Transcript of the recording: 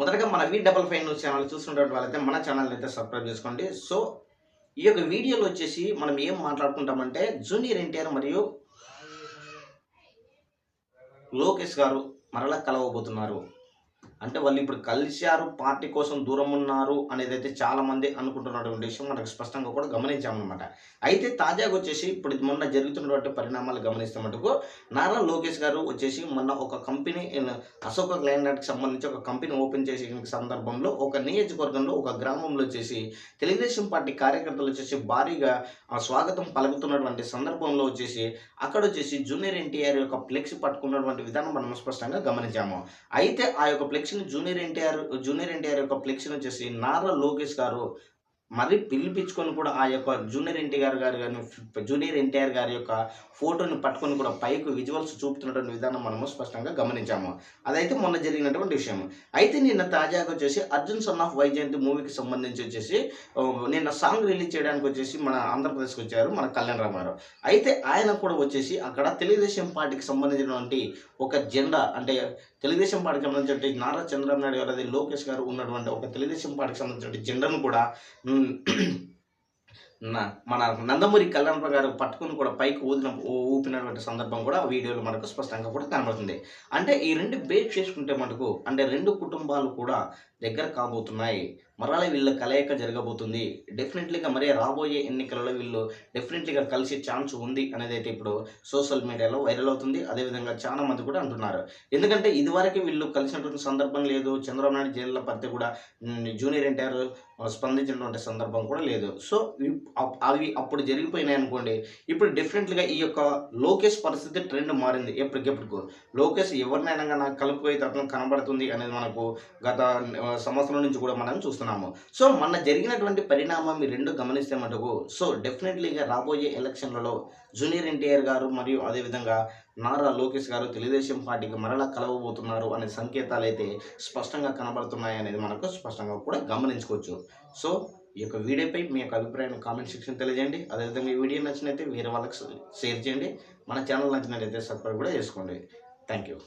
మొదటగా మన V double five news channel చూస్తున్నటువంటి వాళ్ళైతే మన ఛానల్ అయితే సబ్స్క్రైబ్ చేసుకోండి. సో ఈ యొక్క వీడియోలో వచ్చేసి మనం ఏం మాట్లాడుకుంటామంటే జూనియర్ ఎన్టీఆర్ మరియు లోకేష్ గారు మరలా కలవబోతున్నారు. అంటే వాళ్ళు ఇప్పుడు కలిశారు పార్టీ కోసం దూరం ఉన్నారు అనేది అయితే చాలామంది అనుకుంటున్నటువంటి విషయం మనకు స్పష్టంగా కూడా గమనించామన్నమాట. అయితే తాజాగా వచ్చేసి ఇప్పుడు మొన్న జరుగుతున్నటువంటి పరిణామాలు గమనిస్తే మటుకు నారా లోకేష్ గారు వచ్చేసి మొన్న ఒక కంపెనీ అశోక గ్లాండ్కి సంబంధించి ఒక కంపెనీ ఓపెన్ చేసిన సందర్భంలో ఒక నియోజకవర్గంలో ఒక గ్రామంలో వచ్చేసి తెలుగుదేశం పార్టీ కార్యకర్తలు వచ్చేసి భారీగా ఆ స్వాగతం పలుకుతున్నటువంటి సందర్భంలో వచ్చేసి అక్కడ వచ్చేసి జూనియర్ ఎన్టీఆర్ యొక్క ఫ్లెక్స్ పట్టుకున్నటువంటి విధానం మనం స్పష్టంగా గమనించాము. అయితే ఆ యొక్క ఫ్లెక్స్ని జూనియర్ ఎన్టీఆర్ జూనియర్ ఎన్టీఆర్ యొక్క ఫ్లెక్స్ని వచ్చేసి నారా లోకేష్ గారు మరి పిలిపించుకొని కూడా ఆ యొక్క జూనియర్ ఎన్టీఆర్ గారు కానీ జూనియర్ ఎన్టీఆర్ గారి యొక్క ఫోటోని పట్టుకొని కూడా పైకి విజువల్స్ చూపుతున్నటువంటి విధానం మనము స్పష్టంగా గమనించాము. అదైతే మొన్న జరిగినటువంటి విషయం. అయితే నిన్న తాజాగా వచ్చేసి అర్జున్ సన్ ఆఫ్ వైజయంతి మూవీకి సంబంధించి వచ్చేసి నిన్న సాంగ్ రిలీజ్ చేయడానికి వచ్చేసి మన ఆంధ్రప్రదేశ్కి వచ్చారు మన కళ్యాణ్ రామారావు అయితే ఆయన కూడా వచ్చేసి అక్కడ తెలుగుదేశం పార్టీకి సంబంధించినటువంటి ఒక జెండా అంటే తెలుగుదేశం పార్టీకి సంబంధించిన నారా చంద్రబాబు నాయుడు గారు లోకేష్ గారు ఉన్నటువంటి ఒక తెలుగుదేశం పార్టీకి సంబంధించిన జెండాను కూడా మన నందమూరి కళ్యాణ్ గారు పట్టుకుని కూడా పైకి ఊదిన ఊపినటువంటి సందర్భం కూడా ఆ వీడియోలో మనకు స్పష్టంగా కూడా కనబడుతుంది. అంటే ఈ రెండు బేస్ చేసుకుంటే మనకు అంటే రెండు కుటుంబాలు కూడా దగ్గర కాబోతున్నాయి. మరలా వీళ్ళ కలయిక జరగబోతుంది. డెఫినెట్లీగా మరి రాబోయే ఎన్నికలలో వీళ్ళు డెఫినెట్లీగా కలిసే ఛాన్స్ ఉంది అనేది అయితే ఇప్పుడు సోషల్ మీడియాలో వైరల్ అవుతుంది. అదేవిధంగా చాలా మంది కూడా అంటున్నారు. ఎందుకంటే ఇదివరకు వీళ్ళు కలిసినటువంటి సందర్భం లేదు. చంద్రబాబు నాయుడు జైల్లో పడితే కూడా జూనియర్ ఎన్టీఆర్ స్పందించినటువంటి సందర్భం కూడా లేదు. సో అవి అప్పుడు జరిగిపోయినాయి అనుకోండి. ఇప్పుడు డెఫినెట్లీగా ఈ యొక్క లోకేష్ పరిస్థితి ట్రెండ్ మారింది ఎప్పటికెప్పుడు లోకేష్ ఎవరినైనా కానీ నాకు తత్వం కనబడుతుంది అనేది మనకు గత సంవత్సరం నుంచి కూడా మనం చూస్తున్నాం. చూస్తున్నాము సో మొన్న జరిగినటువంటి పరిణామం మీరు రెండు గమనిస్తే మటుకు సో డెఫినెట్లీగా రాబోయే ఎలక్షన్లలో జూనియర్ ఎన్టీఆర్ గారు మరియు అదేవిధంగా నారా లోకేష్ గారు తెలుగుదేశం పార్టీకి మరలా కలవబోతున్నారు అనే సంకేతాలు అయితే స్పష్టంగా కనబడుతున్నాయి అనేది మనకు స్పష్టంగా కూడా గమనించుకోవచ్చు. సో ఈ యొక్క వీడియోపై మీ యొక్క అభిప్రాయం కామెంట్ సెక్షన్ తెలియజేయండి. అదేవిధంగా ఈ వీడియో నచ్చినైతే వేరే వాళ్ళకి షేర్ చేయండి. మన ఛానల్ నచ్చినట్లయితే సబ్స్క్రైబ్ కూడా చేసుకోండి. Thank you